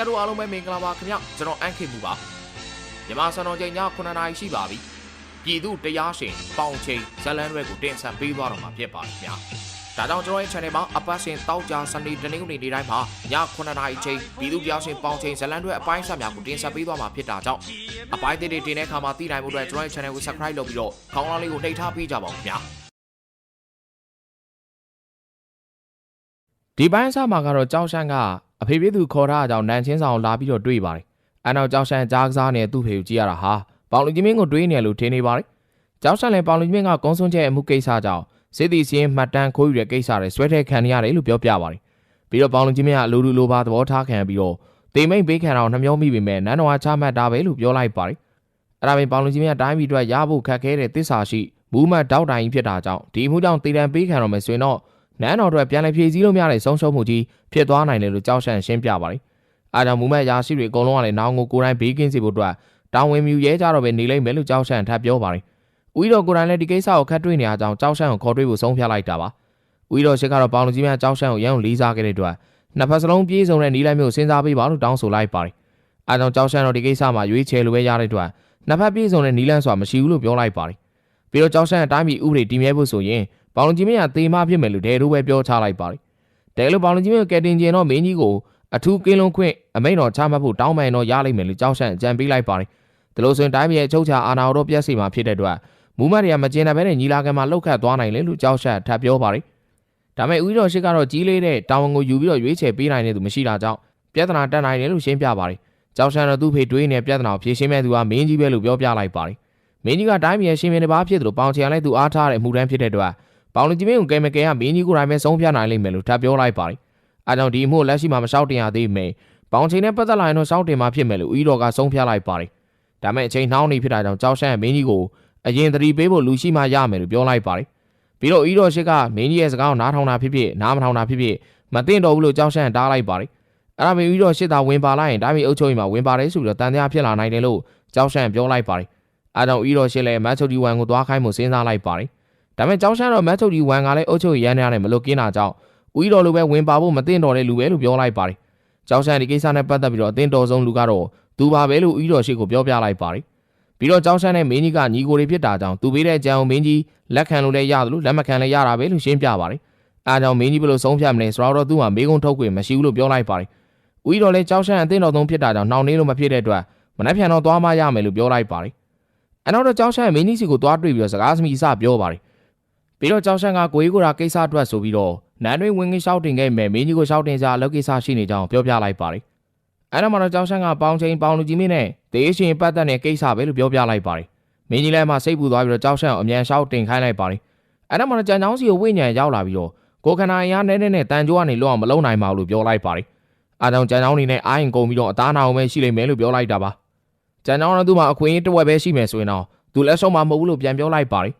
ကတို့အားလုံးပဲမင်္ဂလာပါခင်ဗျကျွန်တော်အန်ခေမှုပါမြန်မာစံတော်ချိန်ည9နာရီရှိပါပြီပြည်သူတရားရှင်ပေါင်ချိန်ဇလန်းရွက်ကိုတင်ဆက်ပေးသွားတော့မှာဖြစ်ပါတယ်ခင်ဗျဒါကြောင့်ကျွန်တော်ရဲ့ channel မှာအပတ်စဉ်တောက်ကြစနေတနင်္ဂနွေနေ့တိုင်းမှာည9နာရီချိန်ပြည်သူတရားရှင်ပေါင်ချိန်ဇလန်းရွက်အပိုင်းဆက်များကိုတင်ဆက်ပေးသွားမှာဖြစ်တာကြောင့်အပိုင်းသေးသေးတင်တဲ့အခါမှာသိနိုင်မှုအတွက်ကျွန်တော်ရဲ့ channel ကို subscribe လုပ်ပြီးတော့ခေါင်းလောင်းလေးကိုနှိပ်ထားပေးကြပါဦးခင်ဗျာဒီပိုင်းအစမှာကတော့ကြောက်ရှန့်က အဖေဖေသူခေါ်ထားအကြောင်းနန်ချင်းဆောင်လာပြီးတော့တွေ့ပါတယ်။အဲနောက်ကြောက်ရှန့်ကြားကစားနေတဲ့သူ့ဖေကိုကြည့်ရတာဟာပေါင်လူကြီးမင်းကိုတွေးနေတယ်လို့ထင်နေပါတယ်။ကြောက်ရှန့်လည်းပေါင်လူကြီးမင်းကကုန်းစွန်းချက်အမှုကိစ္စကြောင့်စစ်တီစင်းမှတ်တမ်းခိုးယူတဲ့ကိစ္စတွေဆွဲထည့်ခံနေရတယ်လို့ပြောပြပါတယ်။ပြီးတော့ပေါင်လူကြီးမင်းကလူလူလိုပါသဘောထားခံပြီးတော့တေမိတ်ပေးခံတော့နှမျောမိပေမဲ့နန်းတော်ကချမှတ်တာပဲလို့ပြောလိုက်ပါတယ်။အဲဒါပင်ပေါင်လူကြီးမင်းကတိုင်းပြည်အတွက်ရဖို့ခက်ခဲတဲ့တစ္ဆာရှိမူးမတ်တောက်တိုင်ကြီးဖြစ်တာကြောင့်ဒီမှုကြောင့်တည်တံပေးခံတော့မယ်ဆိုရင်တော့ နန်းတော်အတွက်ပြန်လည်ဖြည့်ဆည်းလို့မရတဲ့ဆုံးရှုံးမှုကြီးဖြစ်သွားနိုင်တယ်လို့ကြောက်ရှန့်ရှင်းပြပါတယ်။အားကြောင့်မူမတ်ရာရှိတွေအကုန်လုံးကလည်းနောင်ကိုကိုယ်တိုင်ဘေးကင်းစေဖို့အတွက်တောင်းဝင်မြူရဲကြတော့ပဲနေလိမ့်မယ်လို့ကြောက်ရှန့်ထပ်ပြောပါတယ်။ဦးတော်ကိုယ်တိုင်လည်းဒီကိစ္စကိုခတ်တွေ့နေတဲ့အကြောင်းကြောက်ရှန့်ကိုခေါ်တွေ့ဖို့ဆုံးဖြတ်လိုက်တာပါ။ဦးတော်ရှိကတော့ပေါင်လူကြီးများကြောက်ရှန့်ကိုရန်ကိုလေးစားခဲ့တဲ့အတွက်နှစ်ဖက်စလုံးပြေးစုံတဲ့နီးလိုက်မျိုးစဉ်းစားပေးပါလို့တောင်းဆိုလိုက်ပါတယ်။အားကြောင့်ကြောက်ရှန့်တော့ဒီကိစ္စမှာရွေးချယ်လိုပဲရတဲ့အတွက်နှစ်ဖက်ပြေးစုံတဲ့နီးလန်းစွာမရှိဘူးလို့ပြောလိုက်ပါတယ်။ပြီးတော့ကြောက်ရှန့်အတိုင်းပြည်ဥပဒေတည်မြဲဖို့ဆိုရင် ပေါင်လူကြီးမင်းကသေမဖြစ်မယ်လို့ဒဲတို့ပဲပြောချလိုက်ပါတယ်။ဒဲလိုပေါင်လူကြီးမင်းကကယ်တင်ကျင်တော့မင်းကြီးကိုအထူးကင်းလုံးခွင့်အမိန့်တော်ချမှတ်ဖို့တောင်းပန်တော့ရလိမ့်မယ်လို့ကြောက်ရှန့်အကြံပေးလိုက်ပါတယ်။ဒါလို့ဆိုရင်တိုင်းပြည်ရဲ့အချုပ်ချာအာဏာတော်ပြည့်စုံမှာဖြစ်တဲ့အတွက်မူမတ်တွေကမကျင်တဲ့ဘဲနဲ့ညီလာခံမှာလောက်ခတ်သွားနိုင်လေလို့ကြောက်ရှန့်ထပ်ပြောပါတယ်။ဒါမဲ့ဦးတော်ရှိကတော့ကြီးလေးတဲ့တာဝန်ကိုယူပြီးတော့ရွေးချယ်ပေးနိုင်တဲ့သူမရှိတာကြောင့်ပြဿနာတက်နိုင်တယ်လို့ရှင်းပြပါတယ်။ကြောက်ရှန့်တော့သူ့ဖေတွေးနေတဲ့ပြဿနာကိုဖြေရှင်းမဲ့သူကမင်းကြီးပဲလို့ပြောပြလိုက်ပါတယ်။မင်းကြီးကတိုင်းပြည်ရဲ့ရှင်မင်းတစ်ပါးဖြစ်တယ်လို့ပေါင်ချင်လိုက်သူအားထားတဲ့အမှုတန်းဖြစ်တဲ့အတွက် ပေါင်လူကြီးမင်းကိုကဲမကဲကမင်းကြီးကိုယ်တိုင်ပဲဆုံးဖြတ်နိုင်လိမ့်မယ်လို့ထပ်ပြောလိုက်ပါတယ်။အဲကြောင့်ဒီအမှုလက်ရှိမှာမလျှောက်တင်ရသေးပေမဲ့ပေါင်ချိန်နဲ့ပတ်သက်လာရင်တော့လျှောက်တင်မှာဖြစ်မယ်လို့ဦးတော်ကဆုံးဖြတ်လိုက်ပါတယ်။ဒါမဲ့အချိန်နှောင်းနေဖြစ်တာကြောင့်ကြောက်ရှန့်ရဲ့မင်းကြီးကိုအရင်သတိပေးဖို့လူရှိမှရမယ်လို့ပြောလိုက်ပါတယ်။ပြီးတော့ဦးတော်ရှိကမင်းကြီးရဲ့စကားကိုနားထောင်တာဖြစ်ဖြစ်နားမထောင်တာဖြစ်ဖြစ်မသိတော့ဘူးလို့ကြောက်ရှန့်တားလိုက်ပါတယ်။အဲ့ဒါပေဦးတော်ရှိတာဝင်ပါလိုက်ရင်ဒါပေအုပ်ချုပ်ရေးမှာဝင်ပါတယ်ဆိုပြီးတော့တန်တရားဖြစ်လာနိုင်တယ်လို့ကြောက်ရှန့်ပြောလိုက်ပါတယ်။အဲကြောင့်ဦးတော်ရှိလည်းမတ်ချုပ်ဒီဝမ်ကိုသွားခိုင်းမှုစဉ်းစားလိုက်ပါတယ်။ ဒါပေမဲ့ကြောက်ရှန့်တော့မတ်ချုပ်ဒီဝမ်ကလည်းအုပ်ချုပ်ရေးရန်ရနဲ့မလွတ်ကင်းတာကြောင့်ဦးတော်လိုပဲဝင်ပါဖို့မသိတော့တဲ့လူပဲလို့ပြောလိုက်ပါတယ်။ကြောက်ရှန့်ဒီကိစ္စနဲ့ပတ်သက်ပြီးတော့အတင်းတော်ဆုံးလူကတော့သူပါပဲလို့ဦးတော်ရှိကိုပြောပြလိုက်ပါတယ်။ပြီးတော့ကြောက်ရှန့်နဲ့မင်းကြီးကညီကိုတွေဖြစ်တာကြောင့်သူပေးတဲ့ကြံအောင်မင်းကြီးလက်ခံလို့လည်းရတယ်လို့လက်မခံလည်းရတာပဲလို့ရှင်းပြပါတယ်။အားကြောင့်မင်းကြီးဘယ်လိုဆုံးဖြတ်မလဲဆိုတော့သူ့မှာမေးခွန်းထုတ်ခွင့်မရှိဘူးလို့ပြောလိုက်ပါတယ်။ဦးတော်လည်းကြောက်ရှန့်အတင်းတော်ဆုံးဖြစ်တာကြောင့်နှောင်နေလို့မဖြစ်တဲ့အတွက်မနှက်ဖြန်တော့သွားမရမယ်လို့ပြောလိုက်ပါတယ်။အနောက်တော့ကြောက်ရှန့်ရဲ့မင်းကြီးစီကိုသွားတွေ့ပြီးတော့စကားစမိစပြောပါတယ်။ ပြီးတော့ကြောက်ရှန့်ကကိုကြီးကိုရာကိစ္စအတွက်ဆိုပြီးတော့နန်းတွင်ဝင်ငင်းရှောက်တင်ခဲ့မယ်မင်းကြီးကိုရှောက်တင်စားလောက်ကိစ္စရှိနေကြောင်းပြောပြလိုက်ပါတယ်။အဲ့ဒါမှတော့ကြောက်ရှန့်ကပေါင်ချိန်ပေါင်လူကြီးမင်းနဲ့တေးရှင်ပတ်သက်တဲ့ကိစ္စပဲလို့ပြောပြလိုက်ပါတယ်။မင်းကြီးလည်းမှစိတ်ပူသွားပြီးတော့ကြောက်ရှန့်ကိုအမြန်ရှောက်တင်ခိုင်းလိုက်ပါတယ်။အဲ့ဒါမှတော့ကြံချောင်းစီကိုဝိညာဉ်ရောက်လာပြီးတော့ကိုခန္ဓာအင်အားနဲနဲနဲ့တန်ကြိုးကနေလွတ်အောင်မလုံနိုင်ပါဘူးလို့ပြောလိုက်ပါတယ်။အားကြောင့်ကြံချောင်းနေနဲ့အာရင်ကုန်ပြီးတော့အသားနာအောင်ပဲရှိလိမ့်မယ်လို့ပြောလိုက်တာပါ။ကြံချောင်းကသူ့မှာအခွင့်အရေးတစ်ဝက်ပဲရှိမယ်ဆိုရင်တော့သူလက်ဆုံးမှာမဟုတ်ဘူးလို့ပြန်ပြောလိုက်ပါတယ်။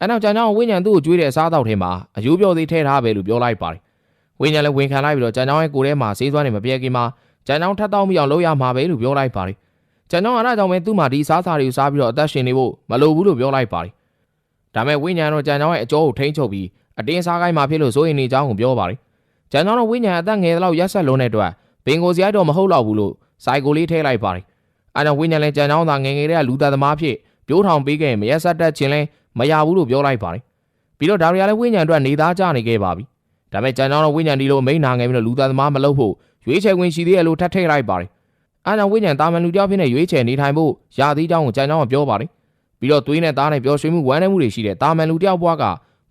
အဲ့နောက်ကြံချောင်းဝိညာဉ်သူ့ကိုကြွေးတဲ့အစားအသောက်ထဲမှာအယူပြောသေးထည့်ထားပဲလို့ပြောလိုက်ပါတယ်။ဝိညာဉ်လည်းဝင်ခံလိုက်ပြီးတော့ကြံချောင်းရဲ့ကိုယ်ထဲမှာဈေးသွမ်းနေမပြဲခင်မှာကြံချောင်းထပ်တောင်းပြီးအောင်လုပ်ရမှာပဲလို့ပြောလိုက်ပါတယ်။ကြံချောင်းကအဲ့ဒါကြောင့်ပဲသူ့မှာဒီစားစာတွေကိုစားပြီးတော့အသက်ရှင်နေဖို့မလိုဘူးလို့ပြောလိုက်ပါတယ်။ဒါမဲ့ဝိညာဉ်တော့ကြံချောင်းရဲ့အကျောကိုထိန်းချုပ်ပြီးအတင်းစားကိုင်းမှာဖြစ်လို့စိုးရိမ်နေကြောင်းကိုပြောပါတယ်။ကျန်တော့ဝိညာဉ်အသက်ငယ်တဲ့လောက်ရက်ဆက်လုံးတဲ့အတွက်ဘင်ကိုစရိုက်တော့မဟုတ်တော့ဘူးလို့စိုက်ကိုလေးထည့်လိုက်ပါတယ်။အဲကြောင့်ဝိညာဉ်လည်းကြံချောင်းသာငယ်ငယ်တဲ့လူသားသမားဖြစ်ပြိုးထောင်ပေးခဲ့ရင်မရက်ဆက်တက်ခြင်းလဲ မရဘူးလို့ပြောလိုက်ပါတယ်။ပြီးတော့ဒါရီယာလည်းဝိညာဉ်အတွက်နေသားကြနေခဲ့ပါပြီ။ဒါပေမဲ့ကြံချောင်းတော့ဝိညာဉ်ဒီလိုမိန်နာငယ်ပြီးတော့လူသားသမားမလုပ်ဖို့ရွေးချယ်ခွင့်ရှိသေးတယ်လို့ထပ်ထည့်လိုက်ပါတယ်။အဲကြောင့်ဝိညာဉ်တာမန်လူတယောက်ဖြစ်နေရွေးချယ်နေထိုင်ဖို့ရာသီးကြောင်းကိုကြံချောင်းကပြောပါတယ်။ပြီးတော့သွေးနဲ့သားနဲ့ပျော်ရွှင်မှုဝမ်းနည်းမှုတွေရှိတဲ့တာမန်လူတယောက်ဘွားက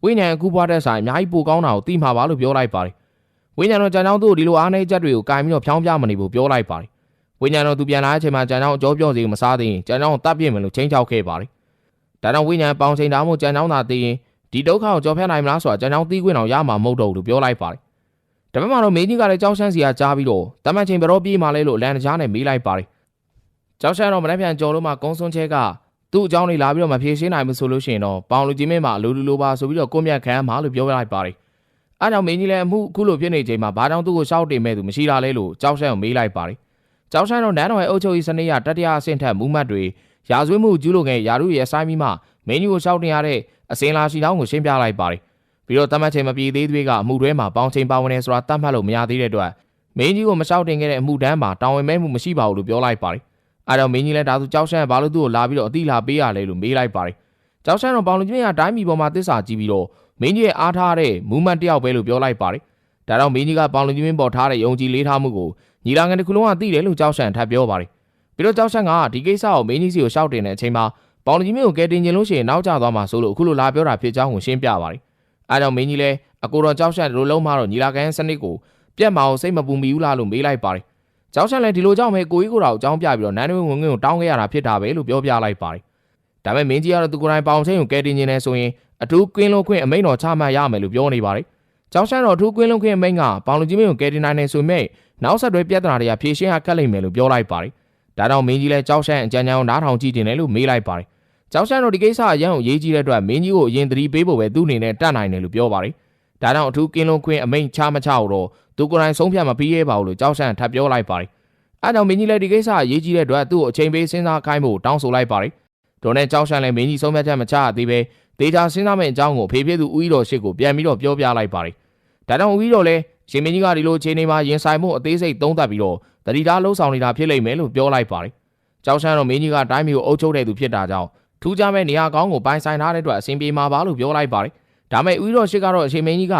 ဝိညာဉ်အခုပွားတဲ့ဆိုင်အများကြီးပိုကောင်းတာကိုသိမှာပါလို့ပြောလိုက်ပါတယ်။ဝိညာဉ်တော်ကြံချောင်းသူ့ဒီလိုအားနည်းချက်တွေကိုကင်ပြီးတော့ဖြောင်းပြမနေဘူးပြောလိုက်ပါတယ်။ဝိညာဉ်တော်သူပြန်လာတဲ့အချိန်မှာကြံချောင်းအကြောပြောစီကိုမစားသေးရင်ကြံချောင်းကိုတတ်ပြစ်မယ်လို့ချင်းချောက်ခဲ့ပါတယ်။ ဒါကြောင့်ဝိညာဉ်ပေါင်ချိန်တောင်မို့ကြံချောင်းသာသိရင်ဒီဒုက္ခကိုကြော်ဖြတ်နိုင်မလားဆိုတာကြံချောင်းသိခွင့်အောင်ရမှာမဟုတ်တော့ဘူးလို့ပြောလိုက်ပါတယ်။ဒါပေမဲ့တော့မင်းကြီးကလည်းကြောက်ရှမ်းစီကကြားပြီးတော့တမန်ချိန်ဘရောပြေးမှလဲလို့အလန်တကြားနဲ့မေးလိုက်ပါတယ်။ကြောက်ရှမ်းတော့မနှက်ပြန်ကြော်လို့မှကုန်းစွန်းချဲကသူ့အကြောင်းလေးလာပြီးတော့မဖြေရှင်းနိုင်ဘူးဆိုလို့ရှိရင်တော့ပေါင်လူကြီးမင်းမှာလူလူလိုပါဆိုပြီးတော့ကိုမြတ်ခံမှာလို့ပြောလိုက်ပါတယ်။အားကြောင့်မင်းကြီးလည်းအမှုအခုလိုဖြစ်နေချိန်မှာဘာကြောင့်သူ့ကိုရှောက်တင်မဲ့သူမရှိတာလဲလို့ကြောက်ဆန်းကိုမေးလိုက်ပါတယ်။ကြောက်ဆန်းတော့နန်းတော်ရဲ့အုပ်ချုပ်ရေးစနစ်ရတတိယအဆင့်ထက်မူးမတ်တွေ ရာဇဝတ်မှုကျူးလွန်ခဲ့ရာထူးရဲ့အဆိုင်မီမှမင်းကြီးကိုရှောက်တင်ရတဲ့အစင်လာရှိတောင်းကိုရှင်းပြလိုက်ပါတယ်။ပြီးတော့တတ်မှတ်ချိန်မပြေသေးသေးကအမှုတွဲမှာပေါင်ချိန်ပါဝင်နေဆိုတာတတ်မှတ်လို့မရသေးတဲ့အတွက်မမင်းကြီးကိုမလျှောက်တင်ခဲ့တဲ့အမှုတန်းမှာတာဝန်မဲမှုမရှိပါဘူးလို့ပြောလိုက်ပါတယ်အဲတော့မင်းကြီးလည်းဒါဆိုကြောက်ရှမ်းကဘာလို့သူ့ကိုလာပြီးတော့အတိလာပေးရလဲလို့မေးလိုက်ပါတယ်ကြောက်ရှမ်းတော့ပေါင်လူကြီးကတိုင်းပြည်ပေါ်မှာတစ္ဆာကြည့်ပြီးတော့မင်းကြီးရဲ့အားထားတဲ့မူးမန်တယောက်ပဲလို့ပြောလိုက်ပါတယ်ဒါတော့မင်းကြီးကပေါင်လူကြီးမင်းပေါ်ထားတဲ့ယုံကြည်လေးထားမှုကိုညီလာခံတစ်ခုလုံးကသိတယ်လို့ကြောက်ရှမ်းထပ်ပြောပါတယ် ပြီးတော့ကြောက်ရှမ်းကဒီကိစ္စကိုမင်းကြီးစီကိုရှောက်တင်တဲ့အချိန်မှာပေါင်လူကြီးမင်းကိုကယ်တင်ခြင်းလို့ရှိရင်နောက်ကျသွားမှာဆိုလို့အခုလိုလာပြောတာဖြစ်ကြောင်းကိုရှင်းပြပါတယ်အဲကြောင့်မင်းကြီးလည်းအကိုတော်ကြောက်ရှမ်းတို့လုံးမှတော့ညီလာခံစနစ်ကိုပြက်မအောင်စိတ်မပူမီဘူးလားလို့မေးလိုက်ပါတယ်။ကြောက်ရှမ်းလည်းဒီလိုကြောင့်ပဲကိုကြီးကိုတော်အကြောင်းပြပြီးတော့နန်းတွင်းဝင်ငွေကိုတောင်းခဲ့ရတာဖြစ်တာပဲလို့ပြောပြလိုက်ပါတယ်။ဒါပေမဲ့မင်းကြီးကတော့သူကိုယ်တိုင်ပေါင်ချင်းကိုကဲတင်နေတယ်ဆိုရင်အထူးကွင်းလုံးခွင့်အမိန့်တော်ချမှတ်ရမယ်လို့ပြောနေပါတယ်။ကြောက်ရှမ်းတော်အထူးကွင်းလုံးခွင့်အမိန့်ကပေါင်လူကြီးမင်းကိုကဲတင်နိုင်နေဆိုမဲ့နောက်ဆက်တွဲပြဿနာတွေကဖြေရှင်းရခက်လိမ့်မယ်လို့ပြောလိုက်ပါတယ်။ ဒါတော့မင်းကြီးလည်းကြောက်ရှမ်းအကြံဉာဏ်ကိုနားထောင်ကြည့်တင်တယ်လို့မေးလိုက်ပါတယ်။ကြောက်ရှမ်းတော်ဒီကိစ္စအရန်ကိုရေးကြည့်တဲ့အတွက်မင်းကြီးကိုအရင်သတိပေးဖို့ပဲသူ့အနေနဲ့တတ်နိုင်တယ်လို့ပြောပါတယ်။ဒါကြောင့်အထူးကင်းလုံးခွင့်အမိန့်ချမချတော့သူကိုယ်တိုင်ဆုံးဖြတ်မပြီးရဲပါဘူးလို့ကြောက်ရှမ်းထပ်ပြောလိုက်ပါတယ်။အဲကြောင့်မင်းကြီးလည်းဒီကိစ္စအရေးကြီးတဲ့အတွက်သူ့ကိုအချိန်ပေးစဉ်းစားခိုင်းဖို့တောင်းဆိုလိုက်ပါတယ်။ဒေါ်နဲ့ကြောက်ရှမ်းလည်းမင်းကြီးဆုံးဖြတ်ချက်မချသေးပဲဒေတာစဉ်းစားမယ့်အကြောင်းကိုဖေဖေသူဦးကြီးတော်ရှစ်ကိုပြန်ပြီးတော့ပြောပြလိုက်ပါတယ်။ဒါကြောင့်ဦးကြီးတော်လည်းရှင်မင်းကြီးကဒီလိုအခြေအနေမှာရင်ဆိုင်မှုအသေးစိတ်သုံးသပ်ပြီးတော့ တတိထားလှုပ်ဆောင်နေတာဖြစ်လိမ့်မယ်လို့ပြောလိုက်ပါတယ်။ကြောက်ရှမ်းတော့မင်းကြီးကတိုင်းမျိုးအုပ်ချုပ်တဲ့သူဖြစ်တာကြောင့်ထူးခြားမဲ့နေရာကောင်းကိုပိုင်ဆိုင်ထားတဲ့အတွက်အဆင်ပြေမှာပါလို့ပြောလိုက်ပါတယ်။ဒါမဲ့ဦးကြီးတော်ရှစ်ကတော့အရှင်မင်းကြီးက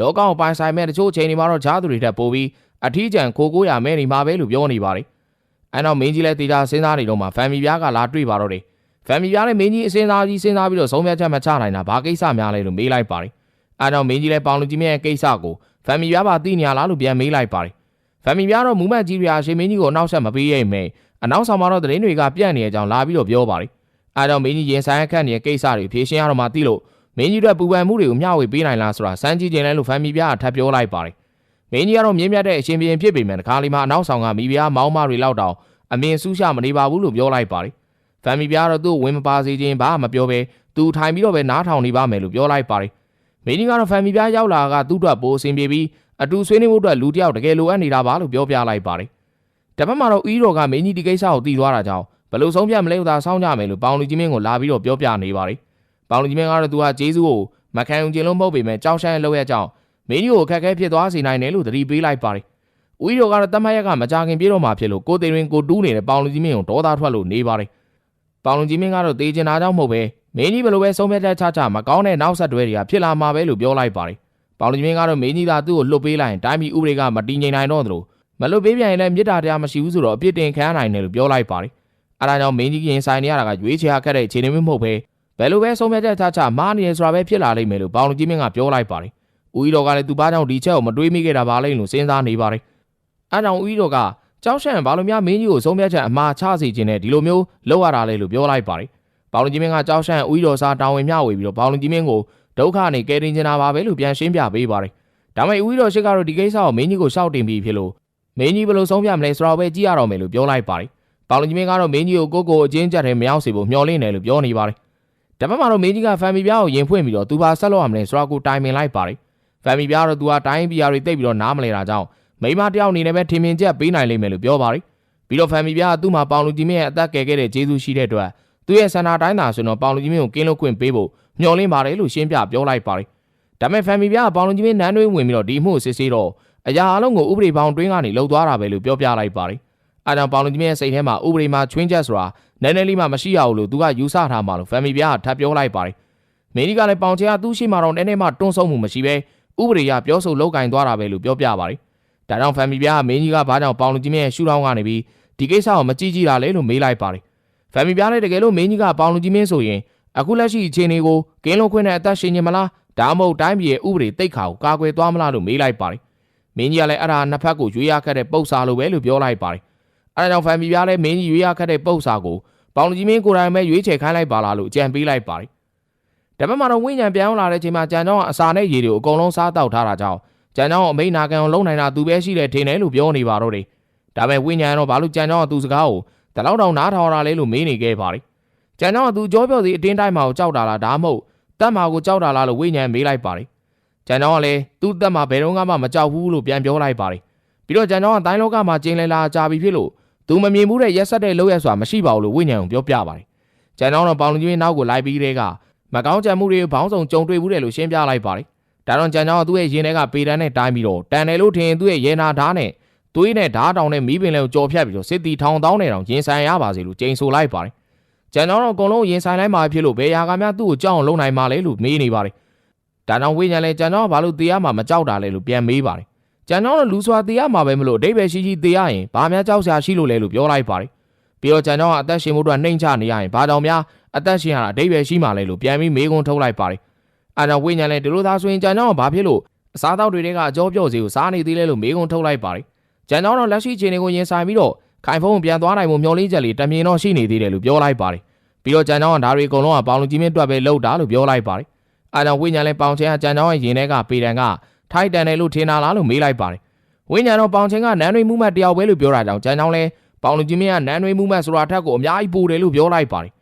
လောကကိုပိုင်ဆိုင်မဲ့တချို့အချိန်တွေမှာတော့ဂျားသူတွေထက်ပိုပြီးအထီးကျန်ခိုကိုးရမဲနေမှာပဲလို့ပြောနေပါတယ်။အဲနောက်မင်းကြီးလည်းတေချာစဉ်းစားနေတော့မှဖန်မီပြားကလာတွေ့ပါတော့တယ်။ဖန်မီပြားလည်းမင်းကြီးအစဉ်းစားကြီးစဉ်းစားပြီးတော့ဆုံးဖြတ်ချက်မချနိုင်တာဘာကိစ္စများလဲလို့မေးလိုက်ပါတယ်။အဲနောက်မင်းကြီးလည်းပေါင်လူကြီးမြတ်ရဲ့ကိစ္စကိုဖန်မီပြားပါသိနေရလားလို့ပြန်မေးလိုက်ပါတယ်။ ဖန်မီပြားတော့မူမတ်ကြီးတွေဟာရှင်မင်းကြီးကိုအနောက်ဆက်မပေးရိပ်မယ်။အနောက်ဆောင်မှာတော့သတင်းတွေကပြန့်နေတဲ့အကြောင်းလာပြီးတော့ပြောပါတယ်။အဲကြောင့်မင်းကြီးရင်ဆိုင်အခက်နေတဲ့ကိစ္စတွေဖြေရှင်းရတော့မှသိလို့မင်းကြီးတို့ပူပန်မှုတွေကိုမျှဝေပေးနိုင်လားဆိုတာစမ်းကြည့်ခြင်းလဲလို့ဖန်မီပြားကထပ်ပြောလိုက်ပါတယ်။မင်းကြီးကတော့မြင်းမြတ်တဲ့အရှင်ဘရင်ဖြစ်ပေမဲ့တခါလီမှာအနောက်ဆောင်ကမိဖုရားမောင်းမတွေလောက်တောင်အမြင်ဆူးရှမနေပါဘူးလို့ပြောလိုက်ပါတယ်။ဖန်မီပြားတော့သူ့ဝင်မပါစေခြင်းဘာမှမပြောဘဲသူထိုင်ပြီးတော့ပဲနားထောင်နေပါမယ်လို့ပြောလိုက်ပါတယ်။ မင်းကြီးကတော့ဖန်မီပြားရောက်လာကသူ့အတွက်ပိုအဆင်ပြေပြီးအတူဆွေးနွေးဖို့အတွက်လူတစ်ယောက်တကယ်လိုအပ်နေတာပါလို့ပြောပြလိုက်ပါတယ်။တပတ်မှာတော့ဦးတော်ကမင်းကြီးဒီကိစ္စကိုသိသွားတာကြောင့်ဘယ်လိုဆုံးဖြတ်မလဲလို့သာစောင့်ကြမယ်လို့ပေါင်လူကြီးမင်းကိုလာပြီးတော့ပြောပြနေပါတယ်။ပေါင်လူကြီးမင်းကတော့သူကဂျေဇုကိုမခံုံကျင်လို့မဟုတ်ပေမဲ့ကြောက်ရှမ်းလောက်ရဲ့အကြောင်းမင်းကြီးကိုအခက်အခဲဖြစ်သွားစေနိုင်တယ်လို့သတိပေးလိုက်ပါတယ်။ဦးတော်ကတော့တမတ်ရက်ကမကြခင်ပြေတော့မှဖြစ်လို့ကိုသိရင်ကိုတူးနေတဲ့ပေါင်လူကြီးမင်းကိုဒေါသထွက်လို့နေပါတယ်။ပေါင်လူကြီးမင်းကတော့တေးချင်တာကြောင့်မဟုတ်ပဲ မင်းကြီးဘယ်လိုပဲဆုံးဖြတ်ချက်ချချမကောင်းတဲ့နောက်ဆက်တွဲတွေကဖြစ်လာမှာပဲလို့ပြောလိုက်ပါတယ်။ပေါင်လူကြီးမင်းကတော့မင်းကြီးကသူ့ကိုလွတ်ပေးလိုက်ရင်တိုင်းပြည်ဥပဒေကမတည်ငြိမ်နိုင်တော့သလိုမလွတ်ပေးပြန်ရင်လည်းမြစ်တာတရားမရှိဘူးဆိုတော့အပြစ်တင်ခံရနိုင်တယ်လို့ပြောလိုက်ပါတယ်။အဲဒါကြောင့်မင်းကြီးရင်ဆိုင်နေရတာကရွေးချယ်ခက်တဲ့အခြေအနေမျိုးမဟုတ်ပဲဘယ်လိုပဲဆုံးဖြတ်ချက်ချချမားနေရဆိုတာပဲဖြစ်လာလိမ့်မယ်လို့ပေါင်လူကြီးမင်းကပြောလိုက်ပါတယ်။ဦးကြီးတော်ကလည်းသူ့ဘာကြောင့်ဒီချက်ကိုမတွေးမိခဲ့တာပါလိမ့်လို့စဉ်းစားနေပါတယ်။အဲကြောင့်ဦးကြီးတော်ကကြောက်ရှံဘာလို့များမင်းကြီးကိုဆုံးဖြတ်ချက်အမှားချစေခြင်းနဲ့ဒီလိုမျိုးလုပ်ရတာလေလို့ပြောလိုက်ပါတယ်။ ပေါင်လူကြီးမင်းကကြောက်ရှံဦးကြီးတော်စားတာဝန်မျှဝေပြီးတော့ပေါင်လူကြီးမင်းကိုဒုက္ခနဲ့ကယ်တင်ချင်တာပါပဲလို့ပြန်ရှင်းပြပေးပါတယ်။ဒါပေမဲ့ဦးကြီးတော်ရှိကတော့ဒီကိစ္စကိုမင်းကြီးကိုရှောက်တင်ပြီးဖြစ်လို့မင်းကြီးဘယ်လိုဆုံးဖြတ်မလဲဆိုတော့ပဲကြည့်ရတော့မယ်လို့ပြောလိုက်ပါတယ်။ပေါင်လူကြီးမင်းကတော့မင်းကြီးကိုကိုကိုအချင်းကြက်ထဲမရောက်စေဖို့မျှော်လင့်တယ်လို့ပြောနေပါတယ်။ဒါပေမဲ့တော့မင်းကြီးကဖန်မီပြားကိုရင်ဖွင့်ပြီးတော့သူပါဆက်လို့ရမလဲဆိုတော့ကိုတိုင်ပင်လိုက်ပါတယ်။ဖန်မီပြားတော့သူကတိုင်းပြားတွေတိတ်ပြီးတော့နားမလဲတာကြောင့်မိမတယောက်အနေနဲ့ပဲထင်မြင်ချက်ပေးနိုင်လိမ့်မယ်လို့ပြောပါတယ်။ပြီးတော့ဖန်မီပြားကသူ့မှာပေါင်လူကြီးမင်းရဲ့အသက်ကယ်ခဲ့တဲ့ဂျေဇုရှိတဲ့အတွက် သူ့ရဲ့ဆန္ဒတိုင်းသာဆိုတော့ပေါင်လူကြီးမင်းကိုကင်းလို့ခွင့်ပေးဖို့မျှော်လင့်ပါတယ်လို့ရှင်းပြပြောလိုက်ပါတယ်။ဒါပေမဲ့ဖန်မီပြားကပေါင်လူကြီးမင်းနန်းတွင်းဝင်ပြီးတော့ဒီမှုကိုစစ်ဆေးတော့အရာအလုံးကိုဥပဒေပေါင်းတွင်းကနေလှုပ်သွားတာပဲလို့ပြောပြလိုက်ပါတယ်။အဲကြောင့်ပေါင်လူကြီးမင်းရဲ့စိတ်ထဲမှာဥပဒေမှာချွင်းချက်ဆိုတာနည်းနည်းလေးမှမရှိရဘူးလို့သူကယူဆထားမှလို့ဖန်မီပြားကထပ်ပြောလိုက်ပါတယ်။မင်းကြီးကလည်းပေါင်ချေကသူ့ရှိမှတော့နည်းနည်းမှတွန်းဆုံမှုမရှိပဲဥပဒေရပြောဆိုလောက်ကင်သွားတာပဲလို့ပြောပြပါတယ်။ဒါကြောင့်ဖန်မီပြားကမင်းကြီးကဘာကြောင့်ပေါင်လူကြီးမင်းရဲ့ရှူထောင်းကနေပြီးဒီကိစ္စကိုမကြည့်ကြည့်တာလေလို့မေးလိုက်ပါတယ်။ ဖန်မီပြားလည်းတကယ်လို့မင်းကြီးကပေါင်လူကြီးမင်းဆိုရင်အခုလက်ရှိအခြေအနေကိုကင်းလုံးခွင့်နဲ့အသက်ရှင်နေမလားဒါမှမဟုတ်တိုင်းပြည်ရဲ့ဥပဒေတိတ်ခါကိုကာကွယ်သွားမလားလို့မေးလိုက်ပါတယ်။မင်းကြီးကလည်းအဲ့ဒါနှစ်ဖက်ကိုရွေးရခတ်တဲ့ပု္ပ္ပစာလိုပဲလို့ပြောလိုက်ပါတယ်။အဲဒါကြောင့်ဖန်မီပြားလည်းမင်းကြီးရွေးရခတ်တဲ့ပု္ပ္ပစာကိုပေါင်လူကြီးမင်းကိုယ်တိုင်ပဲရွေးချယ်ခိုင်းလိုက်ပါလားလို့အကြံပေးလိုက်ပါတယ်။ဒါပေမဲ့တော့ဝိညာဉ်ပြောင်းလာတဲ့ချိန်မှာကြံကြောင်းကအစာနဲ့ရေတွေကိုအကုန်လုံးစားတောက်ထားတာကြောင့်ကြံကြောင်းအမိန်နာခံအောင်လုံးနိုင်တာသူပဲရှိတယ်ထင်တယ်လို့ပြောနေပါတော့တယ်။ဒါပေမဲ့ဝိညာဉ်ကတော့ဘာလို့ကြံကြောင်းကသူစကားကို တလောက်တောင်နားထောင်ရလဲလို့မေးနေခဲ့ပါတယ်။ကြံကြောင်းကသူကြောပြောစီအတင်းတိုင်းမှာကိုကြောက်တာလားဒါမှမဟုတ်တက်မှာကိုကြောက်တာလားလို့ဝိညာဉ်မေးလိုက်ပါတယ်။ကြံကြောင်းကလည်းသူ့တက်မှာဘယ်တော့မှမကြောက်ဘူးလို့ပြန်ပြောလိုက်ပါတယ်။ပြီးတော့ကြံကြောင်းကတိုင်းလောကမှာကျင်းလဲလာကြာပြီဖြစ်လို့သူမမြင်ဘူးတဲ့ရက်ဆက်တဲ့လောက်ရဆိုတာမရှိပါဘူးလို့ဝိညာဉ်ကိုပြောပြပါတယ်။ကြံကြောင်းတော့ပေါင်လူကြီးနောက်ကိုလိုက်ပြီးတဲ့ကမကောင်းကြံမှုတွေကိုဘောင်းဆောင်ကြုံတွေ့ဘူးတယ်လို့ရှင်းပြလိုက်ပါတယ်။ဒါတော့ကြံကြောင်းကသူ့ရဲ့ရင်ထဲကပေတန်းနဲ့တိုင်းပြီးတော့တန်တယ်လို့ထင်သူ့ရဲ့ရေနာဓာတ်နဲ့ သွေးနဲ့ဓားတောင်နဲ့မီးပင်လေးကိုကြော်ဖြတ်ပြီးတော့စစ်တီထောင်တောင်းနေတောင်ရင်ဆိုင်ရပါစေလို့ကြိမ်ဆိုလိုက်ပါတယ်ကျန်တော်တော့အကုန်လုံးရင်ဆိုင်လိုက်မှာဖြစ်လို့ဘယ်ရာကများသူ့ကိုကြောက်အောင်လုပ်နိုင်မှာလဲလို့မေးနေပါတယ်ဒါကြောင့်ဝိညာဉ်လဲကျန်တော်ကဘာလို့တေးရမှာမကြောက်တာလဲလို့ပြန်မေးပါတယ်ကျန်တော်ကလူစွာတေးရမှာပဲမလို့အတိတ်ပဲရှိရှိတေးရရင်ဘာများကြောက်စရာရှိလို့လဲလို့ပြောလိုက်ပါတယ်ပြီးတော့ကျန်တော်ကအသက်ရှင်မှုအတွက်နှိမ့်ချနေရရင်ဘာကြောင့်များအသက်ရှင်ရတာအတိတ်ပဲရှိမှလဲလို့ပြန်ပြီးမေးခွန်းထုတ်လိုက်ပါတယ်အဲဒါဝိညာဉ်လဲဒီလိုသားဆိုရင်ကျန်တော်ကဘာဖြစ်လို့အစားတောက်တွေတဲကအကြောပြော့စီကိုစားနေသေးလဲလို့မေးခွန်းထုတ်လိုက်ပါတယ် ကျန်တော်တော့လက်ရှိခြေနေကိုရင်ဆိုင်ပြီးတော့ခိုင်ဖုံးပြန်သွားနိုင်မှုမျောလင်းချက်လေးတမြင်တော့ရှိနေသေးတယ်လို့ပြောလိုက်ပါတယ်ပြီးတော့ကျန်တော်ကဒါတွေအကုန်လုံးကပေါင်လူကြီးမင်းတွက်ပဲလောက်တာလို့ပြောလိုက်ပါတယ်အဲဒါဝိညာဉ်လဲပေါင်ချင်းကကျန်တော်ရဲ့ရင်ထဲကပေတံကထိုက်တန်တယ်လို့ထင်တာလားလို့မေးလိုက်ပါတယ်ဝိညာဉ်တော့ပေါင်ချင်းကနန်းတွေမှုမှတ်တယောက်ပဲလို့ပြောတာကြောင့်ကျန်တော်လဲပေါင်လူကြီးမင်းကနန်းတွေမှုမှတ်ဆိုတာထက်ကိုအများကြီးပိုတယ်လို့ပြောလိုက်ပါတယ်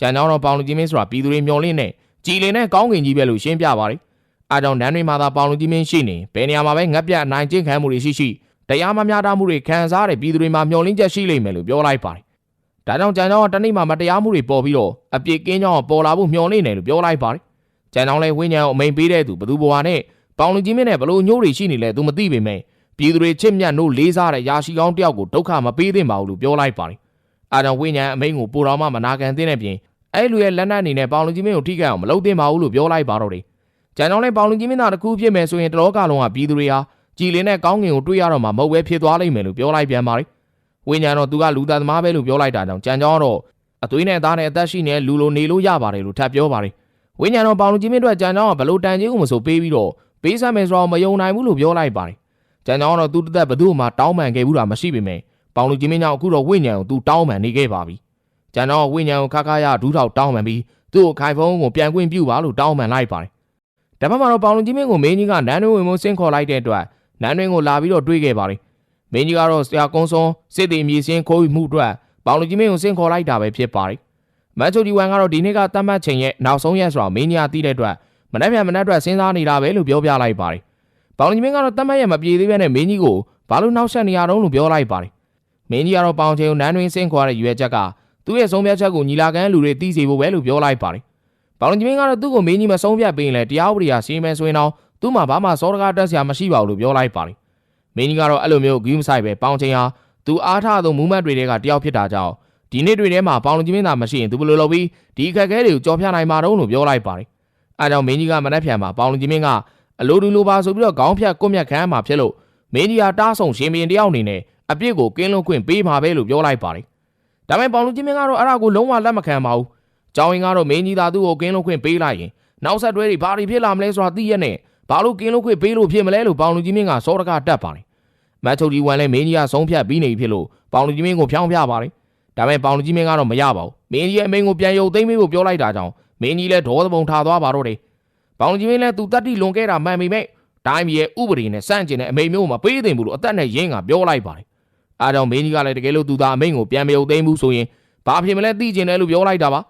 ကျန်တော်တော့ပေါင်လူကြီးမင်းဆိုတာပြည်သူတွေမျောလင်းနဲ့ကြည်လင်နဲ့ကောင်းကင်ကြီးပဲလို့ရှင်းပြပါတယ်အားကြောင့်နန်းတွေမှာသာပေါင်လူကြီးမင်းရှိနေဘယ်နေရာမှာပဲငတ်ပြတ်နိုင်ကျင့်ခံမှုတွေရှိရှိ တရားမမျှတမှုတွေခံစားရတဲ့ပြည်သူတွေမှာမျောလင်းချက်ရှိလိမ့်မယ်လို့ပြောလိုက်ပါတယ်။ဒါကြောင့်ကြံကြောင်းကတနေ့မှမတရားမှုတွေပေါ်ပြီးတော့အပြစ်ကင်းကြောင်းပေါ်လာဖို့မျှော်လင့်တယ်လို့ပြောလိုက်ပါတယ်။ကြံကြောင်းလဲဝိညာဉ်ကိုအမိန်ပေးတဲ့သူဘသူဘဝနဲ့ပေါင်လူကြီးမင်းနဲ့ဘလို့ညိုးတွေရှိနေလဲသူမသိပေမဲ့ပြည်သူတွေချစ်မြတ်နို့လေးစားတဲ့ရာရှိကောင်းတယောက်ကိုဒုက္ခမပေးသင့်ပါဘူးလို့ပြောလိုက်ပါတယ်။အားကြောင့်ဝိညာဉ်အမိန်ကိုပိုတော်မှမနာခံသင့်တဲ့ပြင်အဲ့လူရဲ့လက်နက်အနေနဲ့ပေါင်လူကြီးမင်းကိုထိခိုက်အောင်မလုပ်သင့်ပါဘူးလို့ပြောလိုက်ပါတော့တယ်။ကြံကြောင်းလဲပေါင်လူကြီးမင်းသားတစ်ခုဖြစ်မယ်ဆိုရင်တလောကလုံးကပြည်သူတွေဟာ ကြည်လင်းတဲ့ကောင်းကင်ကိုတွေ့ရတော့မှမဟုတ်ပဲဖြစ်သွားလိမ့်မယ်လို့ပြောလိုက်ပြန်ပါတယ်။ဝိညာဉ်တော့သူကလူသားသမားပဲလို့ပြောလိုက်တာကြောင့်ကြံကြောင်းတော့အသွေးနဲ့သားနဲ့အသက်ရှိနေတဲ့လူလိုနေလို့ရပါတယ်လို့ထပ်ပြောပါတယ်။ဝိညာဉ်တော့ပေါင်လူကြီးမင်းတို့ကြံကြောင်းကဘလို့တန်ကြီးကိုမဆိုပေးပြီးတော့ပေးစမ်းမယ်ဆိုတော့မယုံနိုင်ဘူးလို့ပြောလိုက်ပါတယ်။ကြံကြောင်းတော့သူတစ်သက်ဘသူ့မှာတောင်းပန်ခဲ့ဘူးတာမရှိပေမဲ့ပေါင်လူကြီးမင်းကြောင့်အခုတော့ဝိညာဉ်ကိုသူတောင်းပန်နေခဲ့ပါပြီ။ကြံကြောင်းဝိညာဉ်ကိုခါခါရဒူးထောက်တောင်းပန်ပြီးသူ့ကိုခိုင်ဖုံးကိုပြန်ခွင့်ပြုပါလို့တောင်းပန်လိုက်ပါတယ်။ဒါမှမဟုတ်ပေါင်လူကြီးမင်းကိုမင်းကြီးကနန်းတွင်းဝင်မဆင်းခေါ်လိုက်တဲ့အတွက် နန်းတွင်းကိုလာပြီးတော့တွေးခဲ့ပါတယ်။မင်းကြီးကတော့ဆရာကုန်းစုံစစ်တီမြေစင်းခိုးယူမှုအတွက်ပေါင်လူကြီးမင်းကိုဆင်းခေါ်လိုက်တာပဲဖြစ်ပါတယ်။မန်ချိုဒီဝန်ကတော့ဒီနေ့ကတတ်မှတ်ချိန်ရဲ့နောက်ဆုံးရက်ဆိုတာမင်းကြီးကသိတဲ့အတွက်မနှက်ပြန်မနှက်အတွက်စဉ်းစားနေတာပဲလို့ပြောပြလိုက်ပါတယ်။ပေါင်လူကြီးမင်းကတော့တတ်မှတ်ရက်မပြေသေးဘဲနဲ့မင်းကြီးကိုဘာလို့နှောက်ဆက်နေရတော့လို့ပြောလိုက်ပါတယ်။မင်းကြီးကတော့ပေါင်ချိန်ကိုနန်းတွင်းဆင်းခေါ်တဲ့ရွယ်ချက်ကသူ့ရဲ့ဆုံးဖြတ်ချက်ကိုညီလာခံလူတွေသိစေဖို့ပဲလို့ပြောလိုက်ပါတယ်။ပေါင်လူကြီးမင်းကတော့သူ့ကိုမင်းကြီးမဆုံးဖြတ်ပေးရင်လည်းတရားဥပဒေအစီအမံဆိုရင်တော့ သူ့မှာဘာမှစောတကားတက်စရာမရှိပါဘူးလို့ပြောလိုက်ပါတယ်။မင်းကြီးကတော့အဲ့လိုမျိုးဂီးမဆိုင်ပဲပေါင်ချိန်ဟာသူအားထားသောမူးမတ်တွေတဲကတယောက်ဖြစ်တာကြောင့်ဒီနေ့တွေထဲမှာပေါင်လူကြီးမင်းသာမရှိရင်သူဘယ်လိုလုပ်ပြီးဒီအခက်အခဲတွေကိုကြော်ဖြတ်နိုင်မှာတော့လို့ပြောလိုက်ပါတယ်။အဲကြောင့်မင်းကြီးကမနှက်ဖြန်မှာပေါင်လူကြီးမင်းကအလိုတူလိုပါဆိုပြီးတော့ခေါင်းဖြတ်ကွတ်မြတ်ခံမှာဖြစ်လို့မင်းကြီးကတားဆုံရှင်ဘရင်တယောက်အနေနဲ့အပြစ်ကိုကင်းလွတ်ခွင့်ပေးမှာပဲလို့ပြောလိုက်ပါတယ်။ဒါပေမဲ့ပေါင်လူကြီးမင်းကတော့အဲ့ဒါကိုလုံးဝလက်မခံပါဘူး။ကျောင်းရင်ကတော့မင်းကြီးသာသူ့ကိုကင်းလွတ်ခွင့်ပေးလိုက်ရင်နောက်ဆက်တွဲတွေဘာတွေဖြစ်လာမလဲဆိုတာသိရနဲ့ ဘာလို့ကင်းလို့ခွင့်ပေးလို့ဖြစ်မလဲလို့ပေါင်လူကြီးမင်းကစောတကတက်ပါတယ်မတ်ချုပ်ကြီးဝန်လဲမင်းကြီးကဆုံးဖြတ်ပြီးနေပြီဖြစ်လို့ပေါင်လူကြီးမင်းကိုဖျောင်းပြပါတယ်ဒါပေမဲ့ပေါင်လူကြီးမင်းကတော့မရပါဘူးမင်းကြီးရဲ့အမိန်ကိုပြန်ရုပ်သိမ်းပေးဖို့ပြောလိုက်တာကြောင့်မင်းကြီးလည်းဒေါသပုံထားသွားပါတော့တယ်ပေါင်လူကြီးမင်းလည်းသူတတ်တိလွန်ခဲ့တာမှန်ပေမဲ့တိုင်းပြည်ရဲ့ဥပဒေနဲ့စန့်ကျင်တဲ့အမိန်မျိုးမပေးသင့်ဘူးလို့အသက်နဲ့ရင်းကပြောလိုက်ပါတယ်အားကြောင့်မင်းကြီးကလည်းတကယ်လို့သူသားအမိန်ကိုပြန်မရုပ်သိမ်းဘူးဆိုရင်ဘာဖြစ်မလဲသိကျင်တယ်လို့ပြောလိုက်တာပါ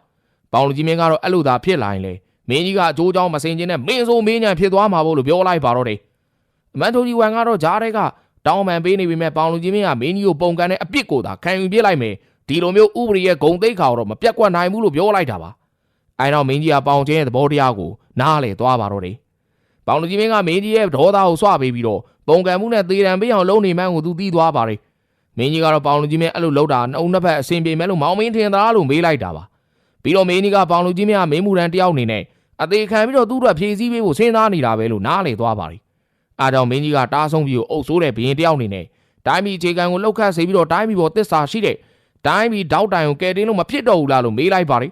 ပေါင်လူကြီးမင်းကတော့အဲ့လိုသာဖြစ်လာရင်လေ မင်းကြီးကအကျိုးကြောင့်မစင်ချင်းနဲ့မင်းဆိုမင်းညံဖြစ်သွားမှာပေါ့လို့ပြောလိုက်ပါတော့တယ်အမန်တိုဂျီဝန်ကတော့ဂျားတဲ့ကတောင်းပန်ပေးနေပြီမဲ့ပေါင်လူကြီးမင်းကမင်းကြီးကိုပုံကန်တဲ့အပြစ်ကိုသာခံယူပြစ်လိုက်မယ်ဒီလိုမျိုးဥပဒေရဲ့ဂုံသိက္ခာတော့မပြတ်ကွက်နိုင်ဘူးလို့ပြောလိုက်တာပါအဲတော့မင်းကြီးကပေါင်ချင်းရဲ့သဘောတရားကိုနားလေသွားပါတော့တယ်ပေါင်လူကြီးမင်းကမင်းကြီးရဲ့ဒေါသကိုစွပေးပြီးတော့ပုံကန်မှုနဲ့သေတံပေးအောင်လုပ်နေမှန်းကိုသူသိသွားပါတယ်မင်းကြီးကတော့ပေါင်လူကြီးမင်းအဲ့လိုလုပ်တာနှုံနှစ်ဖက်အဆင်ပြေမဲ့လို့မောင်မင်းထင်သလားလို့မေးလိုက်တာပါပြီးတော့မင်းကြီးကပေါင်လူကြီးမင်းကမင်းမူရန်တယောက်အနေနဲ့ အသေးခံပြီးတော့သူ့အတွက်ဖြည့်ဆည်းပေးဖို့စဉ်းစားနေတာပဲလို့နားလေသွားပါလိအားကြောင့်မင်းကြီးကတားဆုံးပြီးအုပ်ဆိုးတဲ့ဘရင်တယောက်အနေနဲ့တိုင်းပြည်အခြေခံကိုလှုပ်ခတ်စေပြီးတော့တိုင်းပြည်ပေါ်တစ္ဆာရှိတဲ့တိုင်းပြည်တောက်တိုင်ကိုကယ်တင်လို့မဖြစ်တော့ဘူးလားလို့မေးလိုက်ပါလိ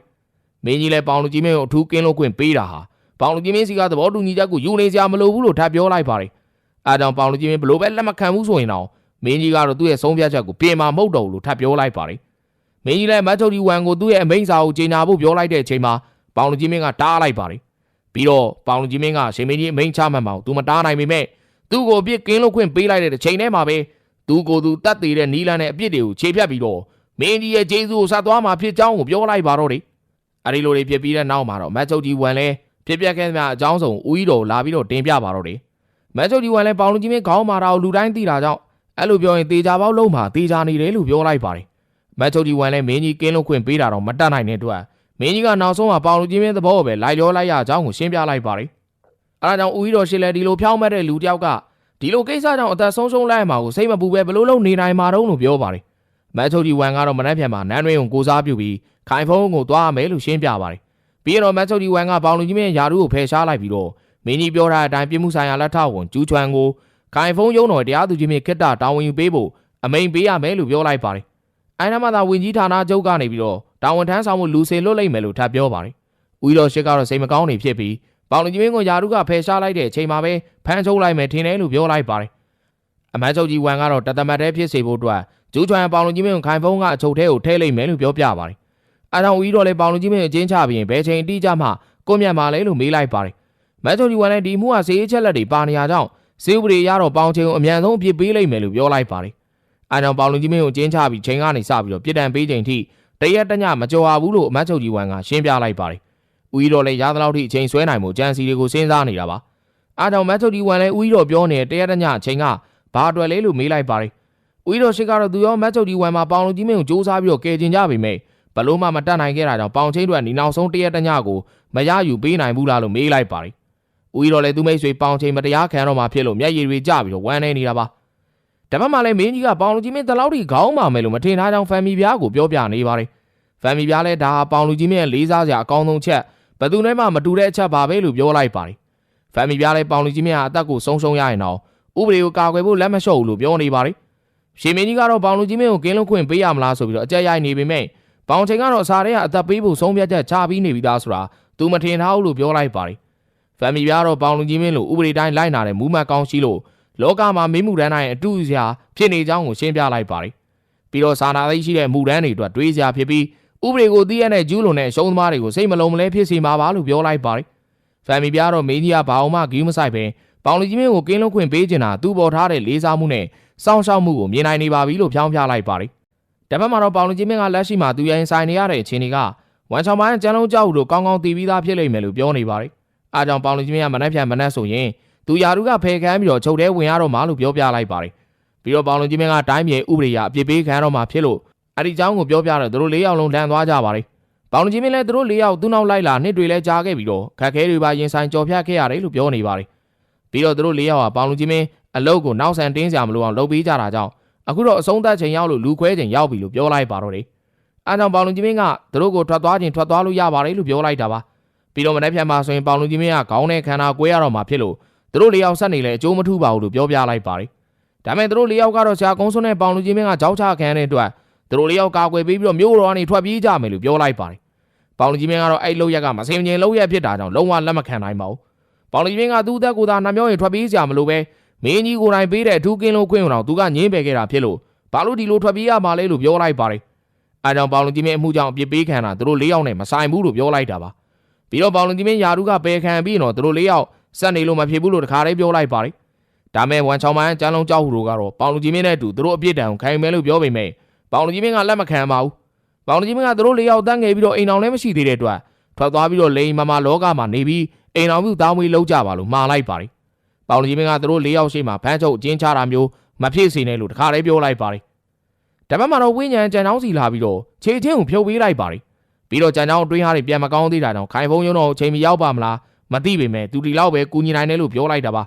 မင်းကြီးလည်းပေါင်လူကြီးမင်းကိုအထူးကင်းလို့ခွင့်ပေးတာဟာပေါင်လူကြီးမင်းစီကသဘောတူညီချက်ကိုယူနေစရာမလိုဘူးလို့ထပ်ပြောလိုက်ပါလိအားကြောင့်ပေါင်လူကြီးမင်းဘလို့ပဲလက်မခံဘူးဆိုရင်တော့မင်းကြီးကတော့သူ့ရဲ့ဆုံးဖြတ်ချက်ကိုပြင်မာမဟုတ်တော့ဘူးလို့ထပ်ပြောလိုက်ပါလိမင်းကြီးလည်းမတ်ချုပ်ဒီဝမ်ကိုသူ့ရဲ့အမိန့်စာကိုကြေညာဖို့ပြောလိုက်တဲ့အချိန်မှာ ပေါင်လူကြီးမင်းကတားလိုက်ပါလေပြီးတော့ပေါင်လူကြီးမင်းကရှင်မင်းကြီးအမိန့်ချမှတ်မအောင်သူမတားနိုင်ပေမဲ့သူ့ကိုအပြစ်ကင်းလို့ခွင့်ပေးလိုက်တဲ့ချိန်ထဲမှာပဲသူကိုယ်သူတတ်သေးတဲ့နီလန်နဲ့အပြစ်တွေကိုခြေဖြတ်ပြီးတော့မင်းကြီးရဲ့ဂျေဇုကိုဆက်သွားမှာဖြစ်ကြောင်းကိုပြောလိုက်ပါတော့တယ်အဲဒီလိုတွေဖြစ်ပြီးတဲ့နောက်မှာတော့မတ်ချုပ်ကြီးဝန်လဲဖြစ်ပျက်ခဲ့တဲ့အကြောင်းစုံဦးကြီးတော်လာပြီးတော့တင်ပြပါတော့တယ်မတ်ချုပ်ကြီးဝန်လဲပေါင်လူကြီးမင်းခေါင်းမာတာကိုလူတိုင်းသိတာကြောင့်အဲ့လိုပြောရင်တေချာပေါက်လုံးမှာတေချာနေတယ်လို့ပြောလိုက်ပါတယ်မတ်ချုပ်ကြီးဝန်လဲမင်းကြီးကင်းလို့ခွင့်ပေးတာတော့မတတ်နိုင်တဲ့အတွက် မင်းကြီးကနောက်ဆုံးမှာပေါင်လူကြီးမင်းသဘောကိုပဲလိုက်လျောလိုက်ရအကြောင်းကိုရှင်းပြလိုက်ပါတယ်။အဲဒါကြောင့်ဦးကြီးတော်ရှစ်လဲဒီလိုဖြောင်းမဲ့တဲ့လူတယောက်ကဒီလိုကိစ္စကြောင့်အသက်ဆုံးရှုံးလိုက်မှာကိုစိတ်မပူပဲဘလို့လုံးနေနိုင်မှာတော့လို့ပြောပါတယ်မတ်ချုပ်ကြီးဝမ်ကတော့မနှက်ပြန်မှာနန်းတွင်းကိုကိုစားပြုပြီးခိုင်ဖုံးကိုသွားမယ်လို့ရှင်းပြပါတယ်ပြီးတော့မတ်ချုပ်ကြီးဝမ်ကပေါင်လူကြီးမင်းယာရုကိုဖယ်ရှားလိုက်ပြီးတော့မင်းကြီးပြောထားတဲ့အတိုင်းပြည်မှုဆိုင်ရာလက်ထောက်ဝန်ကျူးချွမ်ကိုခိုင်ဖုံးရုံးတော်တရားသူကြီးမင်းခစ်တာတာဝန်ယူပေးဖို့အမိန်ပေးရမယ်လို့ပြောလိုက်ပါတယ်အိုင်နမသာဝင်ကြီးဌာနချုပ်ကနေပြီးတော့ တာဝန်ထမ်းဆောင်မှုလူစေလွတ်လိုက်မယ်လို့ထပ်ပြောပါတယ်ဦးတော်ရှိကတော့စိတ်မကောင်းနေဖြစ်ပြီးပေါင်လူကြီးမင်းကိုယာရုကဖယ်ရှားလိုက်တဲ့အချိန်မှာပဲဖမ်းချုပ်လိုက်မယ်ထင်တယ်လို့ပြောလိုက်ပါတယ်အမတ်ချုပ်ကြီးဝမ်ကတော့တသမတ်တဲ့ဖြစ်စေဖို့အတွက်ကျူးချွမ်ပေါင်လူကြီးမင်းကိုခိုင်ဖုံးကအချုပ်ထဲကိုထည့်လိုက်မယ်လို့ပြောပြပါတယ်အဲကြောင့်ဦးတော်လည်းပေါင်လူကြီးမင်းကိုအချင်းချပြီးရင်ဘယ်ချိန်အတိအကျမှကိုမြတ်မာလဲလို့မေးလိုက်ပါတယ်မတ်ချုပ်ကြီးဝမ်လည်းဒီမှုဟာစေးချက်လက်တွေပါနေရကြောင်းစေဥပဒေရတော့ပေါင်ချိန်ကိုအမြန်ဆုံးအပြစ်ပေးလိုက်မယ်လို့ပြောလိုက်ပါတယ်အဲကြောင့်ပေါင်လူကြီးမင်းကိုအချင်းချပြီးချိန်ကနေစပြီးတော့ပြစ်ဒဏ်ပေးချိန်ထိ တရက်တညမကြော်ရဘူးလို့အမတ်ချုပ်ကြီးဝမ်ကရှင်းပြလိုက်ပါတယ်ဦးကြီးတော်လည်းရသလောက်ထိအချိန်ဆွဲနိုင်မှုကြံစီတွေကိုစဉ်းစားနေတာပါအားကြောင့်မတ်ချုပ်ကြီးဝမ်လည်းဦးကြီးတော်ပြောနေတဲ့တရက်တညအချိန်ကဘာအတွက်လဲလို့မေးလိုက်ပါတယ်ဦးကြီးတော်ရှိကတော့သူရောမတ်ချုပ်ကြီးဝမ်မှာပေါင်လူကြီးမင်းကိုစူးစမ်းပြီးတော့ကယ်တင်ကြပေမဲ့ဘလို့မှမတတ်နိုင်ခဲ့တာကြောင့်ပေါင်ချင်းတွေကနေနောက်ဆုံးတရက်တညကိုမရယူပေးနိုင်ဘူးလားလို့မေးလိုက်ပါတယ်ဦးကြီးတော်လည်းသူမိတ်ဆွေပေါင်ချင်းမတရားခံတော့မှဖြစ်လို့မျက်ရည်တွေကျပြီးတော့ဝမ်းနေနေတာပါ တပတ်မှလည်းမင်းကြီးကပေါင်လူကြီးမင်းတလောက်ထိခေါင်းမာမယ်လို့မထင်ထားကြောင်းဖန်မီပြားကိုပြောပြနေပါတယ်ဖန်မီပြားလည်းဒါဟာပေါင်လူကြီးမင်းရဲ့လေးစားစရာအကောင်းဆုံးချက်ဘယ်သူနဲ့မှမတူတဲ့အချက်ပါပဲလို့ပြောလိုက်ပါတယ်။ဖမ်မီပြားလဲပေါင်လူကြီးမြတ်အသက်ကိုဆုံးရှုံးရရင်တော့ဥပဒေကိုကာကွယ်ဖို့လက်မလျှော့ဘူးလို့ပြောနေပါတယ်။ရှင်မင်းကြီးကတော့ပေါင်လူကြီးမြတ်ကိုကင်းလုံးခွင့်ပေးရမလားဆိုပြီးတော့အကြက်ရိုက်နေပေမဲ့ပေါင်ချိန်ကတော့အစားတဲ့အသက်ပေးဖို့ဆုံးဖြတ်ချက်ချပြီးနေပြီသားဆိုတာသူမထင်ထားဘူးလို့ပြောလိုက်ပါတယ်။ဖမ်မီပြားတော့ပေါင်လူကြီးမြတ်လို့ဥပဒေတိုင်းလိုက်နာတဲ့မူးမတ်ကောင်းရှိလို့ လောကမှာမေးမှုတန်းတိုင်းအတူစရာဖြစ်နေကြောင်းကိုရှင်းပြလိုက်ပါတယ်။ပြီးတော့စာနာသိရှိတဲ့မူတန်းတွေအတွက်တွေးစရာဖြစ်ပြီးဥပဒေကိုသိရတဲ့ကျူးလွန်တဲ့ရှုံးသမားတွေကိုစိတ်မလုံးမလဲဖြစ်စေမှာပါလို့ပြောလိုက်ပါတယ်။ဖမ်မီပြားတော့မင်းကြီးကဘာအောင်မှဂီးမဆိုင်ပဲပေါင်လူကြီးမင်းကိုကင်းလုံးခွင့်ပေးချင်တာသူ့ပေါ်ထားတဲ့လေးစားမှုနဲ့စောင့်ရှောက်မှုကိုမြင်နိုင်နေပါပြီလို့ဖြောင်းပြလိုက်ပါတယ်။တပတ်မှာတော့ပေါင်လူကြီးမင်းကလက်ရှိမှာသူရင်ဆိုင်နေရတဲ့အခြေအနေကဝန်ချောင်ပိုင်းကျန်းလုံးကြောက်တို့ကောင်းကောင်းသိပြီးသားဖြစ်လိမ့်မယ်လို့ပြောနေပါတယ်။အားကြောင့်ပေါင်လူကြီးမင်းကမနှက်ဖြန်မနှက်ဆိုရင် သူယာရုကဖယ်ခန်းပြီးတော့ချုပ်ထဲဝင်ရတော့မှလို့ပြောပြလိုက်ပါတယ်ပြီးတော့ပေါင်လွန်ကြီးမင်းကတိုင်းပြည်ဥပဒေအရအပြစ်ပေးခံရတော့မှဖြစ်လို့အဲ့ဒီအကြောင်းကိုပြောပြတော့သူတို့၄ယောက်လုံးလန်သွားကြပါတယ်ပေါင်လွန်ကြီးမင်းလည်းသူတို့၄ယောက်သူ့နောက်လိုက်လာနှစ်တွေလဲကြားခဲ့ပြီးတော့ခက်ခဲတွေပါရင်ဆိုင်ကြော်ဖြတ်ခဲ့ရတယ်လို့ပြောနေပါတယ်ပြီးတော့သူတို့၄ယောက်ဟာပေါင်လွန်ကြီးမင်းအလုပ်ကိုနောက်ဆန်တင်းစရာမလိုအောင်လုပ်ပေးကြတာကြောင့်အခုတော့အဆုံးသတ်ချိန်ရောက်လို့လူခွဲချိန်ရောက်ပြီလို့ပြောလိုက်ပါတော့တယ်။အဲကြောင့်ပေါင်လုံကြီးမင်းကသူတို့ကိုထွက်သွားခြင်းထွက်သွားလို့ရပါတယ်လို့ပြောလိုက်တာပါ။ပြီးတော့မနေ့ပြန်မှာဆိုရင်ပေါင်လုံကြီးမင်းကခေါင်းနဲ့ခန္ဓာကိုယ်ရတော့မှာဖြစ်လို့ သူတို့၄ယောက်ဆက်နေလဲအကျိုးမထူပါဘူးလို့ပြောပြလိုက်ပါတယ်။ဒါပေမဲ့သူတို့၄ယောက်ကတော့ဆရာကုန်းစွန်းနဲ့ပေါင်ကြီးမင်းကကြောက်ချခံတဲ့အတွက်သူတို့လေးယောက်ကာကွယ်ပေးပြီးတော့မြို့တော်ကနေထွက်ပြေးကြမယ်လို့ပြောလိုက်ပါတယ်။ပေါင်လူကြီးမင်းကတော့အဲ့လောက်ရက်ကမစင်မြင်လောက်ရက်ဖြစ်တာကြောင့်လုံးဝလက်မခံနိုင်ပါဘူး။ပေါင်လူကြီးမင်းကသူ့အသက်ကိုယ်သာနှမျောရင်ထွက်ပြေးကြမလို့ပဲမင်းကြီးကိုယ်တိုင်ပေးတဲ့အထူးကင်းလို့ခွင့်အောင်သူကငင်းပယ်ခဲ့တာဖြစ်လို့ဘာလို့ဒီလိုထွက်ပြေးရမှာလဲလို့ပြောလိုက်ပါတယ်။အဲကြောင့်ပေါင်လူကြီးမင်းအမှုကြောင့်အပြစ်ပေးခံတာသူတို့လေးယောက်နဲ့မဆိုင်ဘူးလို့ပြောလိုက်တာပါ။ပြီးတော့ပေါင်လူကြီးမင်းယာရုကပယ်ခံပြီးတော့သူတို့လေးယောက် စက်နေလို့မဖြစ်ဘူးလို့တခါတည်းပြောလိုက်ပါတယ်။ဒါမဲ့ဝန်ချောင်းမိုင်းကျန်းလုံးကြောက်ဟူတို့ကတော့ပေါင်လူကြီးမင်းနဲ့အတူသူတို့အပြစ်ဒဏ်ကိုခံမယ်လို့ပြောပေမဲ့ပေါင်လူကြီးမင်းကလက်မခံပါဘူးပေါင်လူကြီးမင်းကသူတို့လေးယောက်တန်းငယ်ပြီးတော့အိမ်အောင်လည်းမရှိသေးတဲ့အတွက်ထွက်သွားပြီးတော့လိန်မမလောကမှာနေပြီးအိမ်အောင်မှုတောင်းမွေးလောက်ကြပါလို့မှားလိုက်ပါတယ်ပေါင်လူကြီးမင်းကသူတို့လေးယောက်ရှိမှဖမ်းချုပ်အကျဉ်းချတာမျိုးမဖြစ်စေနဲ့လို့တခါတည်းပြောလိုက်ပါတယ်တပတ်မှာတော့ဝိညာဉ်ကြံချောင်းစီလာပြီးတော့ခြေချင်းကိုဖြုတ်ပေးလိုက်ပါတယ်ပြီးတော့ကြံချောင်းအတွင်းဟာတွေပြန်မကောင်းသေးတာကြောင့်ခိုင်ဖုံးရုံတော့ချိန်မရောက်ပါမလား မသိပေမဲ့သူဒီလောက်ပဲကူညီနိုင်တယ်လို့ပြောလိုက်တာပါ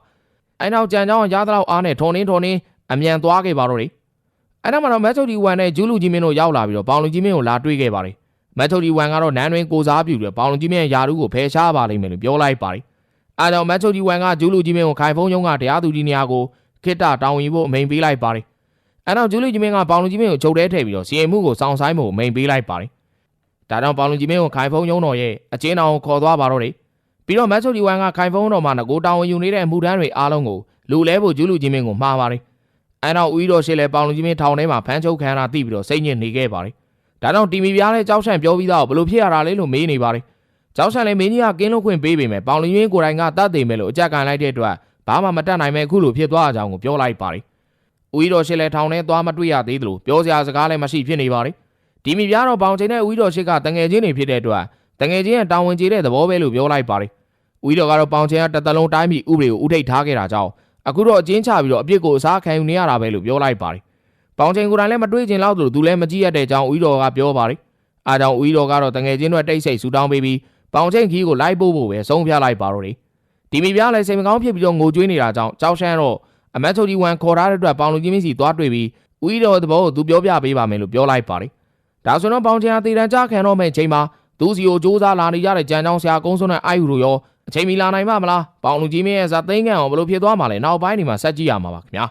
အဲနောက်ကြံချောင်းရသလောက်အားနဲ့ထုံနှင်းထုံနှင်းအမြန်သွားခဲ့ပါတော့တယ်အဲ့ဒါမှတော့မက်ထုတ်ဒီဝမ်နဲ့ဂျူးလူကြီးမင်းတို့ရောက်လာပြီးတော့ပေါင်လူကြီးမင်းကိုလာတွေ့ခဲ့ပါတယ်မက်ထုတ်ဒီဝမ်ကတော့နန်းတွင်ကိုစားပြုပြီးပေါင်လူကြီးမင်းရဲ့ယာရုကိုဖယ်ရှားပါလိမ့်မယ်လို့ပြောလိုက်ပါတယ်အဲ့တော့မက်ထုတ်ဒီဝမ်ကဂျူးလူကြီးမင်းကိုခိုင်ဖုံးရုံးကတရားသူကြီးနေရာကိုခိတ္တတောင်းယူဖို့အမိန်ပေးလိုက်ပါတယ်အဲ့တော့ဂျူးလူကြီးမင်းကပေါင်လူကြီးမင်းကိုချုပ်တဲထည့်ပြီးတော့စီရင်မှုကိုစောင့်ဆိုင်မှုအမိန်ပေးလိုက်ပါတယ်ဒါကြောင့်ပေါင်လူကြီးမင်းကိုခိုင်ဖုံးရုံးတော်ရဲ့အကျဉ်းတော်ကိုခေါ်သွားပါတော့တယ် ပြီးတော့မက်ထုတ်ဒီဝမ်ကခိုင်ဖုံးတော်မှာငကိုတောင်းယူနေတဲ့အမှုတန်းတွေအားလုံးကိုလူလဲဖို့ဂျူးလူကြီးမင်းကိုမှားပါတယ်အဲနောက်ဦးတော်ရှိလဲပေါင်လူကြီးမင်းထောင်ထဲမှာဖမ်းချုပ်ခံရတာသိပြီးတော့စိတ်ညစ်နေခဲ့ပါတယ်။ဒါကြောင့်တီမီပြားလဲကြောက်ဆန့်ပြောပြီးသားဘလို့ဖြစ်ရတာလဲလို့မေးနေပါတယ်။ကြောက်ဆန့်လဲမင်းကြီးကကင်းလို့ခွင့်ပေးပေမဲ့ပေါင်လူကြီးကိုယ်တိုင်ကတတ်သိမယ်လို့အကြက်ကန်လိုက်တဲ့အတွက်ဘာမှမတတ်နိုင်မဲ့အခုလိုဖြစ်သွားကြအောင်ကိုပြောလိုက်ပါတယ်။ဦးတော်ရှိလဲထောင်ထဲသွားမတွေ့ရသေးသလိုပြောစရာစကားလည်းမရှိဖြစ်နေပါတယ်။တီမီပြားတော့ပေါင်ချိန်နဲ့ဦးတော်ရှိကတငယ်ချင်းတွေဖြစ်တဲ့အတွက်တငယ်ချင်းရဲ့တာဝန်ကျေတဲ့သဘောပဲလို့ပြောလိုက်ပါတယ်။ ဦးတော်ကတော့ပေါင်ချိန်ကတသက်လုံးတိုင်းပြည်ဥပဒေကိုဥထိတ်ထားခဲ့တာကြောင့်အခုတော့အကျဉ်းချပြီးတော့အပြစ်ကိုအစားခံယူနေရတာပဲလို့ပြောလိုက်ပါတယ်။ပေါင်ချိန်ကိုယ်တိုင်လည်းမတွေးချင်တော့သူလည်းမကြည့်ရတဲ့အကြောင်းဦးတော်ကပြောပါတယ်။အားကြောင့်ဦးတော်ကတော့တငယ်ချင်းတွေတိတ်ဆိတ်ဆူတောင်းပေးပြီးပေါင်ချိန်ခီးကိုလိုက်ပို့ဖို့ပဲဆုံးဖြတ်လိုက်ပါတော့တယ်။ဒီမိပြားလည်းစိတ်မကောင်းဖြစ်ပြီးတော့ငိုကြွေးနေတာကြောင့်ကြောက်ရှမ်းတော့အမတ်ချုပ်ကြီးဝန်ခေါ်ထားတဲ့အတွက်ပေါင်လူကြီးမင်းစီသွားတွေ့ပြီးဦးကြီးတော်သဘောကိုသူပြောပြပေးပါမယ်လို့ပြောလိုက်ပါတယ်ဒါဆိုတော့ပေါင်ချင်အသေးတန်ကြခံတော့မဲ့ချိန်မှာသူစီကိုစူးစမ်းလာနေကြတဲ့ကြံကြောင်းဆရာကုန်းစွန်းနဲ့အိုက်ယူတို့ရော အချိန်မီလာနိုင်ပါမလားပေါင်လူကြီးမင်းရဲ့ဇာသိန်းကန်အောင်ဘယ်လိုဖြစ်သွားမှာလဲနောက်ပိုင်းဒီမှာဆက်ကြည့်ရမှာပါခင်ဗျာ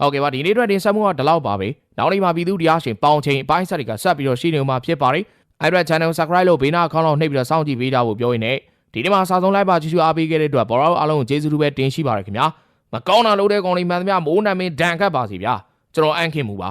ဟုတ်ကဲ့ပါဒီနေ့အတွက်တင်ဆက်မှုကဒီလောက်ပါပဲနောက်နေ့မှာပြည်သူတရားရှင်ပေါင်ချိန်အပိုင်းဆက်တွေကဆက်ပြီးတော့ရှိနေမှာဖြစ်ပါတယ်အဲ့အတွက် channel subscribe လုပ်ဘေးနားအကောင့်လောက်နှိပ်ပြီးတော့စောင့်ကြည့်ပေးကြဖို့ပြောရင်းနဲ့ဒီနေ့မှာစာဆုံးလိုက်ပါကြည့်ရှုအားပေးခဲ့တဲ့အတွက်ဘောရောအားလုံးကိုကျေးဇူးတူပဲတင်ရှိပါတယ်ခင်ဗျာ မကောင်းတာလုပ်တဲ့ကောင်လေးမှန်သမျှမိုးနာမင်းဒဏ်ခတ်ပါစီဗျာကျွန်တော်အန်ခင်မူပါ